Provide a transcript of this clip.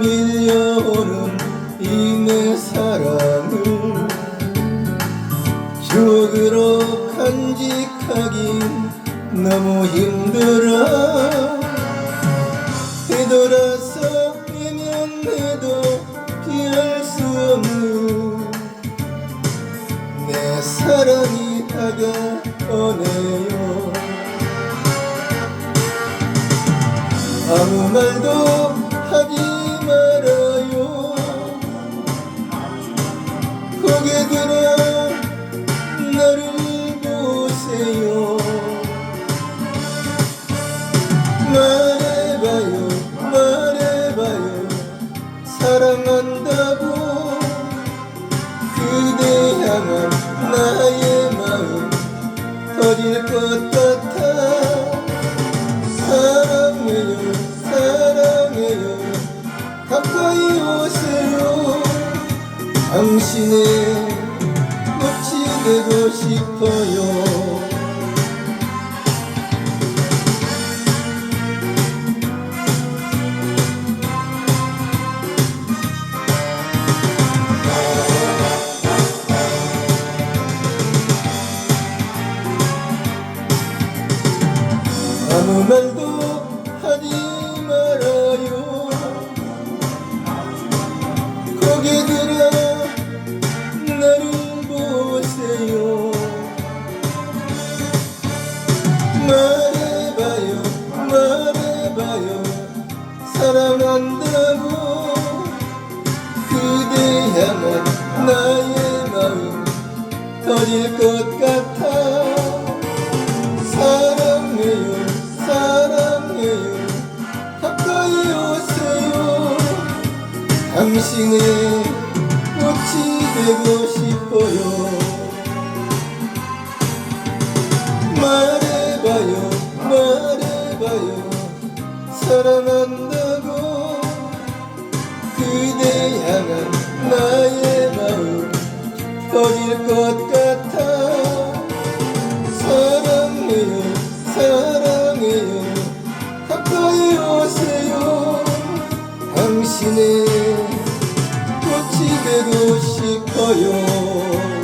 밀려오는 이 내 사랑을 추억으로 간직하긴 너무 힘들어. 되돌아서 외면해도 피할 수 없는 내 사랑이 다가오네 아무 말도 하지 말아요. 고개 들어 나를 보세요. 말해봐요 말해봐요. 사랑한다고 그대 향한 나의 마음 터질 것같 가까이 오세요. 당신의 꽃이 되고 싶어요. 아무 말도 하지 말해봐요. 사랑한다고 그대 향한 나의 마음 터질 것 같아. 사랑해요 사랑해요. 가까이 오세요. 당신의 꽃이 되고 싶어요. 말해봐요 말해봐요 사랑한 다고 그대 향한 나의 마음. 터질 것 같아. 사랑해요 사랑해요. 가까이 오세요. 당신의 꽃이 되고 싶어요